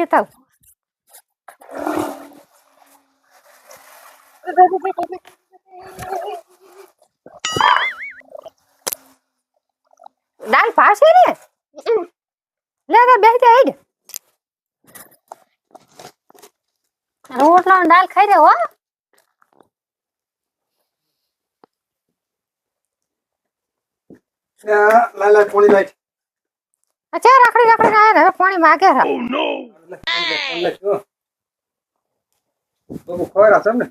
લેતા. દાલ ભાવશે ને? લે તો બેસી જાય જ રોટલો દાલ ખાઈ દે હો. લાય લાય પોણી લાય અચ્છા રાખડી રાખડી ના ને હવે પાણી માગે રા ઓ નો બબુ ખવડા છે ને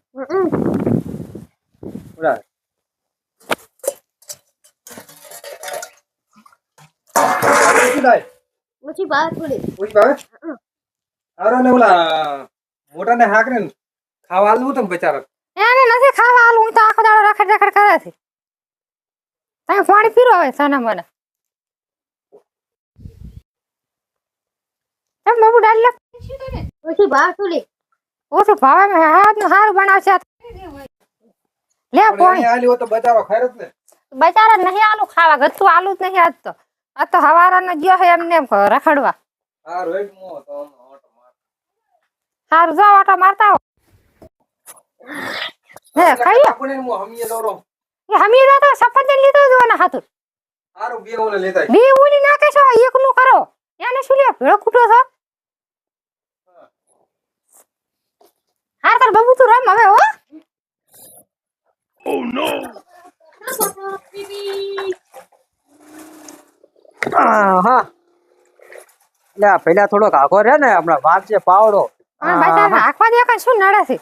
ઓરા ઓછી ભાવે થોડી. પૂછ ભાવે? હારો ને ઓલા મોટા ને હાક ખાવા આલવું તો બચારા. એને નથી ખાવા આલું હું તો આખો દાડો રખડ રખડ કરે છે. તમે પાણી પીરો હવે સાના મને એમ બાબુ ડાલ લે ઓછી ભાવ તુલી ઓછો ભાવ મેં હાથનું સારું બનાવશે. લે પોણી આલી તો બચારો ખાય ને. બચારા નહીં આલુ ખાવા ગતું આલુ જ નહીં આજ તો. આ તો હવારાનો ગયો હે એમને રખડવા. હા રોહિત મો તો ઓટો માર સારું જો ઓટો મારતા હો. હે કઈ આપણે મો હમીએ દોરો. એ હમી તો સફરજન લીધો જો ને હાથું. હારું બે ઓલે લેતા બે ઓલી નાખે છો એકલું કરો. એને શું લે ભેળો કૂટો છો? હાર તાર બાબુ તું રમ હવે હો. હા એટલે આ પેલા થોડોક આખો રે ને હમણાં વાઘ છે પાવડો. પણ બચારા આખવા દે કાંઈ શું નડે છે?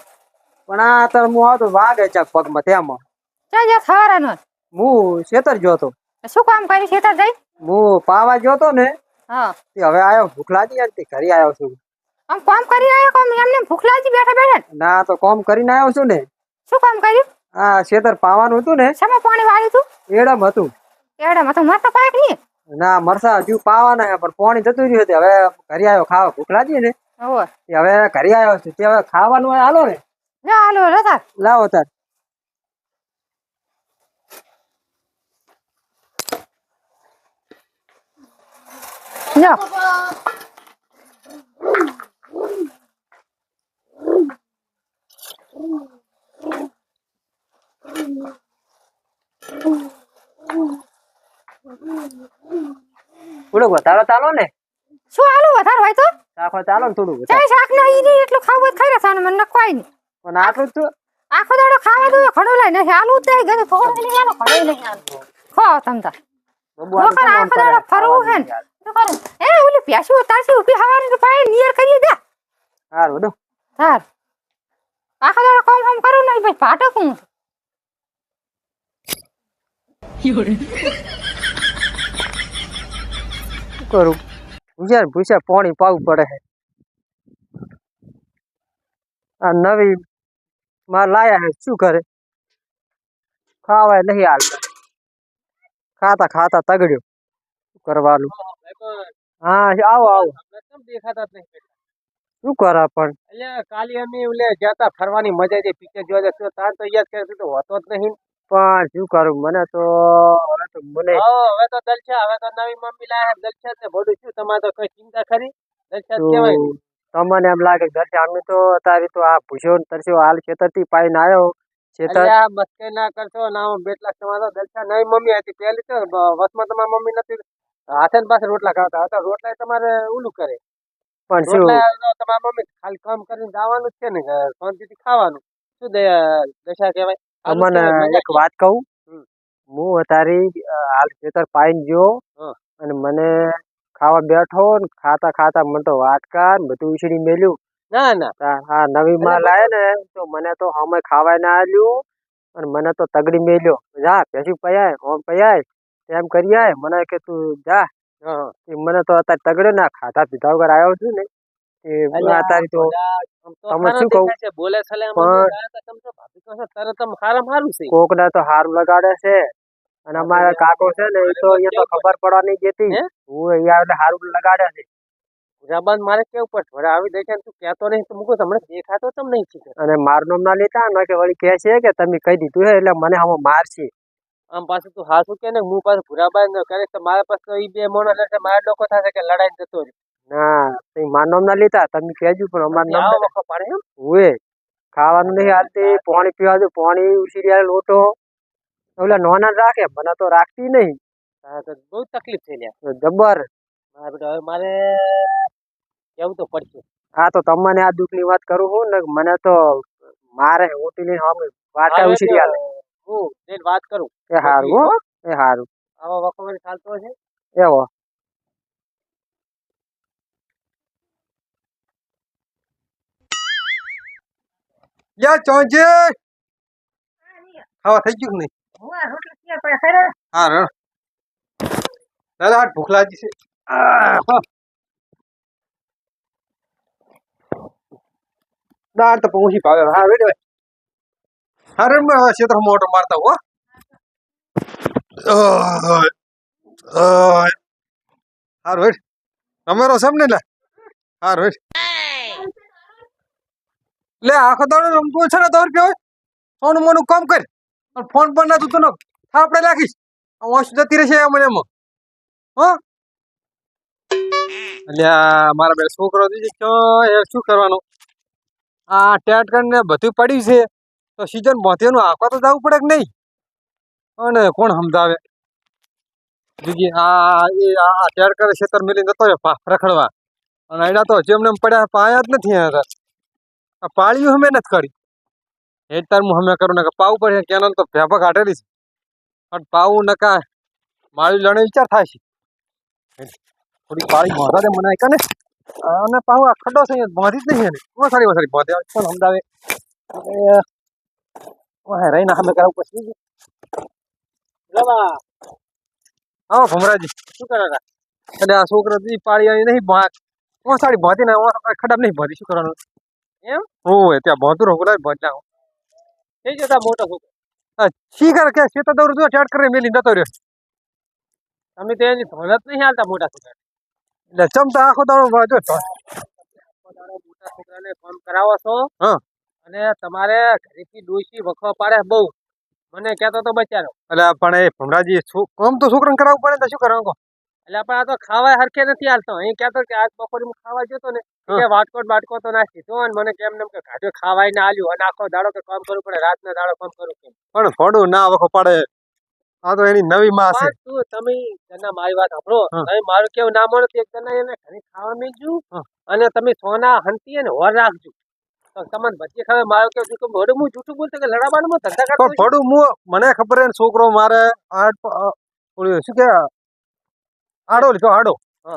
પણ આ તો હું આવતો વાઘ ચાક પગમાં તેમાં ચા જા સવારનો હું છેતર જોતો. શું કામ કરી ખેતર જઈ? હું પાવા જોતો ને હા. તે હવે આયો ભૂખ લાગી તે ઘરે આવ્યો છું. આમ કામ કરી આવ્યો કોમ એમને ભૂખ લાગી બેઠા બેઠા. ના તો કોમ કરીને આવ્યો છું ને. શું કામ કર્યું? આ શેતર પાવાનું હતું ને. શેમાં પાણી વાળ્યું હતું? એડમ હતું. એડમ હતું. મસ્ત પાક નહીં. ના મરસા હજુ પાવાના હે પણ પાણી જતું રહ્યું હવે ઘરે આવ્યો. ખાવા ભૂખ લાગી ને. હવે ઘરે આવ્યો છું. તે હવે ખાવાનું હાલો ને. ના હાલો રથા લાવો તાર. લો. થોડુંક વધારો ચાલો ને. શું હાલું વધારે હોય તો? આખો ચાલો ને થોડું. ચાય શાક ના ઈ એટલું ખાવું ખાઈ રહેવાનું મને નખવાય નહીં. પણ આટલું તો આખો દાડો ખાવા દો ખડો લઈ નહીં હાલું તે નહીં ગયું થોડું નહીં હાલો ઘણો નહીં હાલો ખો તમ તાર. આમ આખો દાડો ફરવું હે ને. એ ઓલી પ્યાસી ઉતારસી ઊભી હવાની તો પાય નિયર કરી દે. હારું દો તાર આખો દાડો કોમ કામ કરું ને ભાઈ પાટક હું શું કરું ભૂસ્યા ભૂસ્યા પાણી પાવું પડે છે આ નવી માં લાયા હે શું કરે ખાવાય નહીં હાલતા ખાતા ખાતા તગડ્યો શું કરવાનું હા આવો આવો દેખાતા જ નહીં શું કરે પણ? એટલે કાલે અમે ઓલે જતા ફરવાની મજા છે પિક્ચર જોવા જતો તાર તો યાદ કરે તો હોતો જ નહીં. પણ શું કરું? મને તો હવે તો મને હવે તો દલછા હવે તો નવી મમ્મી લાયા દલછા ને બોડું શું તમારે તો કઈ ચિંતા ખરી? દલછા કહેવાય. તમને એમ લાગે ઘર અમે તો અત્યારે તો આ ભૂસ્યો તરસ્યો હાલ ખેતરથી પાઈને આવ્યો. ખેતર મસ્કે ના કરશો ના બેટલા તમારો દલછા નવી મમ્મી હતી. પેલી તો વસમાં તમારી મમ્મી નથી હાથે પાસે રોટલા ખાતા હતા. રોટલા તમારે ઓલું કરે. પણ શું રોટલા મમ્મી ખાલી કામ કરીને જવાનું છે ને શાંતિથી ખાવાનું. શું દશા કહેવાય? મજા એક વાત કહું. હું અત્યારે હાલ ખેતર પાઈન ગયો અને મને ખાવા બેઠો ને ખાતા ખાતા મને તો વાટકા ને બધું ઉછળી મેલ્યું. ના ના. આ નવી માં લાવે ને તો મને તો હમે ખાવાય ના આલ્યું અને મને તો તગડી મેલ્યો. જા પેસી પયાય ઓમ પયાય એમ કરી આય. મને કે તું જા. હા મને તો અત્યારે તગડ્યો ના ખાધા પીધા વગર આવ્યો છું ને. એ અત્યારે તો તમે શું કહું? બોલે છલે તરત હારમ હારું છે. કોક ને તો હારું લગાડે છે. અને અમારા કાકો છે ને એ તો એ તો ખબર પડવા નહીં દેતી હે? અહીંયા એટલે હારું લગાડે છે. જબાન મારે કેવું પડશે વળી આવી દેખે તું કહેતો નહીં તો મૂકો તમને દેખાતો તમ નહીં અને મારું નામ ના લેતા ને કે વળી કહે છે કે તમે કહી દીધું છે એટલે મને હવે મારશે. આમ પાછું તું હાસું કે ને હું પાછું ભૂરાબાઈ ને કરે તો મારા પાસે એ બે મોણસ એટલે મારા લોકો થશે કે લડાઈ જતો રહે ના તે માનવ ના લેતા તમે કહેજો પણ અમાર નામ ના વખો પડે એમ હુએ ખાવાનું નહીં હાલતી પાણી પીવા દે પાણી ઉછીરી લોટો. ઓલા નોના રાખે મને તો રાખતી નહીં. હા, તો બહુ તકલીફ થઈ લે જબ્બર મારે બેટા હવે મારે કેવું તો પડશે. હા તો તમને આ દુઃખની વાત કરું હું ને મને તો મારે ઓટી લઈને સામે વાટા ઉછીરી તો હું જઈને વાત કરું. એ હારું હો. એ હારું. આવો વખો મને ચાલતો હશે? એવો. યા ચોંજે! ખાવા થઈ ગયું કે નહીં? હું આ રોટલા ક્યાં પડ્યા ખરા હા રણ દાદા હાથ ભૂખ લાગી છે. આહ, હા. દાળ તો પહોંચી પાવે હા વેડે હા રણ ક્ષેત્ર મોટો મારતા હો. હાર, હેડ. તમારો સમને લે હાર, હેડ. લે, આખો દાડો રમતો છે ને તો રૂપિયા હોય? સોનું મોનું કામ કર. ફોન પણ ના તું તને થાપડે લાગીશ આ વોશ જતી રહેશે એમ એમાં. હો? અલ્યા મારા બે છોકરો શું કરવાનું? આ ટેટ કરીને બધું પડ્યું છે. તો સીઝન બોધેનું આખવા તો જવું પડે કે નહીં? અને કોણ સમજાવે? બીજી આ એ, આ ટેટ કરે ખેતર મેલી જતો રખડવા. અને એના તો જેમને પડ્યા પાયા જ નથી આગળ. પાળીયું અમે નથી કરી એ તાર હું અમે કરું ને કે પાવું પડે કેનલ તો ભેપા કાઢેલી છે. પણ પાવું નકા, મારી લણે વિચાર થાય છે. થોડી પાળી મોઢા દે મને ને અને પાવું આ ખડો છે બાંધી જ નહીં એને. સારી સારી બાંધે કોણ સમજાવે? ઓહે રહીને અમે કરાવું પછી લવા આવો ભમરાજી શું કરે રા? એટલે આ છોકરા દી પાળી આવી નહીં બાંધ કોણ સારી બાંધી ને ખડામ નહીં બાંધી શું કરવાનું એમ? ઓય ત્યાં રહું ગુલાબ બાંધ નાખું થઈ જતા મોટો છોકરો શી કરે કે શેતા દોર જો ટેટ કરે મેલી જતો રહ્યો તમે તો ધોલત નહીં હાલતા મોટા છોકરા એટલે ચમતા આખો દાડો તો મોટા છોકરાને ફોન કરાવો છો હા. અને તમારે ઘરેથી ડોશી વખવા પાડે બહુ. મને કહેતો તો બચારો. એટલે પણ એ ભમરાજી આમ કામ તો છોકરાને કરાવવું પડે તો શું કરવાનું કહો? એટલે પણ આ તો ખાવા હરખે નથી હાલતો. અહીં કહેતો કે આજ બપોરે હું ખાવા જતો ને. કે વાટકો બાટકો તો નાખી તો અને મને કેમ નેમ કે ઘાટો ખાવાય ના આલ્યું. અને આખો દાડો કે કામ કરવું પડે રાતના દાડો કામ કરવું કેમ પણ થોડું ના વખો પડે. આ તો એની નવી માં છે. તું તમે જના મારી વાત સાંભળો. તમે મારું કેવું ના મળે તો એક જણા એને ઘરે ખાવા મેળજુ અને તમે સોના હંતી અને હોર રાખજો. તમને કેવું જૂઠું મોઢું હું જૂઠું બોલતો કે લડાવાનું હું ધંધા કરતો હું મને ખબર હે છોકરો મારે આઠ શું કે આડો લીધો આડો.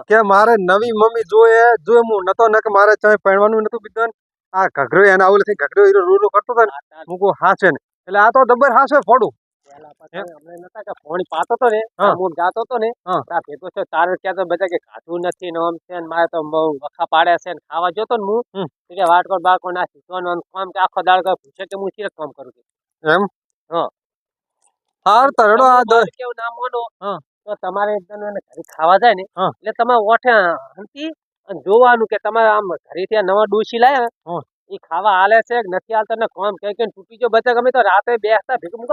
કે મારે નવી મમ્મી જોઈએ જોઈએ હું નતો ન કે મારે ચાય પહેરવાનું નતું પીધું આ ઘઘરો એને આવું નથી ઘઘરો હીરો રૂલો કરતો હતો ને હું કહું હાચે ને. એટલે આ તો દબર હાસે ફોડું પહેલા પાછા અમને નતા કે ફોન પાતો તો ને હું. જાતો તો ને. આ ભેગો છે તારે ક્યાં તો બધા કે ખાધું નથી ને આમ છે ને મારે તો વખા પાડે છે ને ખાવા જોતો ને હું. કે વાટકો ને બાટકો નાખી તો ને આમ કામ કે આખો દાડ કઈ પૂછે કે હું સિરક કામ કરું એમ? હા. હાર તો આ દ- કેવું ના માનો તો તમારે એકદમ એને ઘરે ખાવા જાય ને એટલે તમારે ઓઠે હંતી અને જોવાનું કે તમારે આમ ઘરેથી આ નવા ડોસી લાયા. એ ખાવા હાલે છે નથી હાલતા ને કોમ કઈ કઈ તૂટી જો બચે ગમે તો રાતે બેસતા ભેગું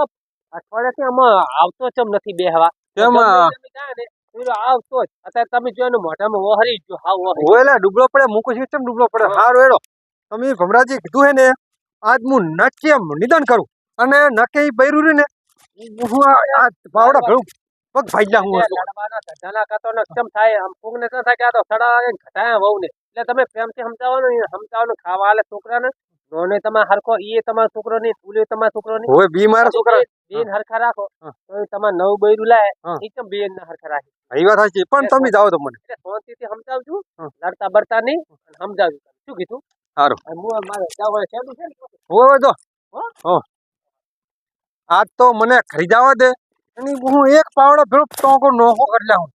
અઠવાડિયાથી આમાં આવતો ચમ નથી બેહવા કેમ આવતો જ. અત્યારે તમે જો એનું મોઢામાં વહરી ગયો હાવ વહરી ઓય લે ડૂબલો પડે મૂકો કેમ ડૂબલો પડે. હારું એડો તમે ભમરાજી કીધું હે ને આજ હું એમ નિદાન કરું. અને નકે ઈ બૈરું રહ્યું ને હું આ પાવડા ભેળું પગ ભાઈ જા હું લડવાના કાતો ને કેમ થાય આમ કોકને ને થાય કે આ તો સડા ઘટાયા વહુ ને એટલે તમે પ્રેમથી સમજાવવાનું સમજાવવાનું ખાવા આલે છોકરાને. નોને તમારે હરખો ઈએ તમાર છોકરો ની ઉલે તમાર છોકરો ની હોય બી મારા છોકરા બેન હરખા રાખો તો તમારે નવું બૈરું લાય એકદમ બેન ના હરખા રાખે? એ વાત સાચી પણ તમે જાઓ તો મને. શાંતિ થી સમજાવજો લડતા બરતા નહીં સમજાવજો શું કીધું? સારું હું મારે જવાનું છે ને હોય જો. હો? આજ તો મને ખરીદાવા જવા દે. અને હું એક પાવડો ભેળો ટોંકો નોખો કરી લાવું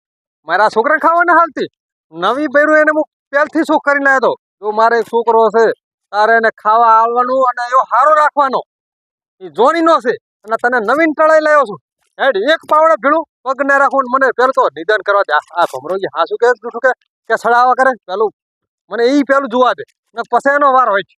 મારા છોકરાને ખાવાને હાલતી નવી બૈરું એને હું પહેલથી શોખ કરીને આવ્યો તો? જો મારે એક છોકરો છે તારે એને ખાવા આવવાનું અને એવો હારો રાખવાનો. એ જોણીનો છે અને તને નવીન ટળાઈ લાવ્યો છું. હેડ, એક પાવડે ભીડું પગ ને રાખું મને પેલું તો નિદાન કરવા દે. આ- આ ભમરોજી હાસુ કે જૂઠું કે કે સડાવા કરે? પેલું મને એ પેલું જોવા દે. ને પછી એનો વાર હોય છે.